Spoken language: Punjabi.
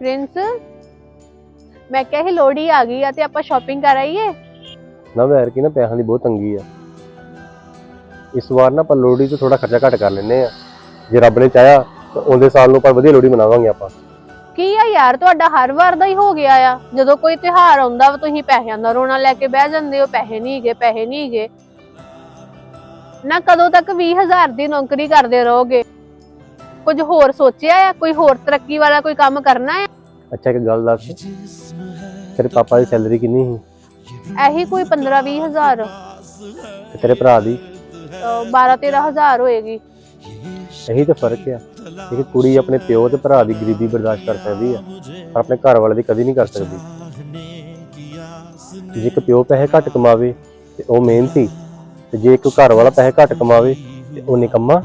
ਪ੍ਰਿੰਸ ਮੈਂ ਕਿਹਾ ਇਹ ਲੋੜੀ ਆ ਗਈ ਆ ਤੇ ਆਪਾਂ ਸ਼ਾਪਿੰਗ ਕਰ ਆਈਏ? ਨਾ ਵੈਰ ਕੀ ਨਾ ਪੈਸਿਆਂ ਦੀ ਬਹੁਤ ਤੰਗੀ ਆ। ਇਸ ਵਾਰ ਨਾ ਆਪਾਂ ਲੋਹੜੀ ਤੋਂ ਥੋੜਾ ਖਰਚਾ ਘੱਟ ਕਰ ਲੈਨੇ ਆ। ਜੇ ਰੱਬ ਨੇ ਚਾਹਿਆ ਤਾਂ ਆਉਂਦੇ ਸਾਲ ਨੂੰ ਆਪਾਂ ਵਧੀਆ ਲੋਹੜੀ ਮਨਾਵਾਂਗੇ ਆਪਾਂ। ਕੀ ਆ ਯਾਰ ਤੁਹਾਡਾ ਹਰ ਵਾਰ ਦਾ ਹੀ ਹੋ ਗਿਆ ਆ। ਜਦੋਂ ਕੋਈ ਤਿਉਹਾਰ ਆਉਂਦਾ ਵਾ ਤੁਸੀਂ ਪੈਸਿਆਂ ਦਾ ਰੋਣਾ ਲੈ ਕੇ ਬਹਿ ਜਾਂਦੇ ਹੋ ਪੈਸੇ ਨਹੀਂ ਹੈਗੇ ਪੈਸੇ ਨਹੀਂ ਹੈਗੇ। ਨਾ ਕਦੋਂ ਤੱਕ 20000 ਦੀ ਨੌਕਰੀ ਕਰਦੇ ਰਹੋਗੇ। ਕੁਝ ਹੋਰ ਸੋਚਿਆ ਆ? ਕੋਈ ਹੋਰ ਤਰੱਕੀ ਵਾਲਾ ਕੋਈ ਕੰਮ ਕਰਨਾ ਹੈ ਅੱਛਾ ਇੱਕ ਗੱਲ ਦੱਸ। ਤੇਰੇ ਪਾਪਾ ਦੀ ਸੈਲਰੀ ਕਿੰਨੀ ਸੀ? ਇਹੀ ਕੋਈ 15 20000 ਤੇ ਤੇਰੇ ਭਰਾ ਦੀ? 12 13000 ਹੋਏਗੀ। ਇਹੀ ਤਾਂ ਫ਼ਰਕ ਆ। ਕਿ ਕੁੜੀ ਆਪਣੇ ਪਿਓ ਤੇ ਭਰਾ ਦੀ ਗਰੀਬੀ ਬਰਦਾਸ਼ਤ ਕਰ ਸਕਦੀ ਆ ਪਰ ਆਪਣੇ ਘਰ ਵਾਲੇ ਦੀ ਕਦੀ ਨਹੀਂ ਕਰ ਸਕਦੀ। ਜੇ ਇੱਕ ਪਿਓ ਪੈਸੇ ਘੱਟ ਕਮਾਵੇ ਤੇ ਉਹ ਮਿਹਨਤੀ ਤੇ ਜੇ ਇੱਕ ਘਰ ਵਾਲਾ ਪੈਸੇ ਘੱਟ ਕਮਾਵੇ ਤੇ ਉਹ ਨਿਕੰਮਾ।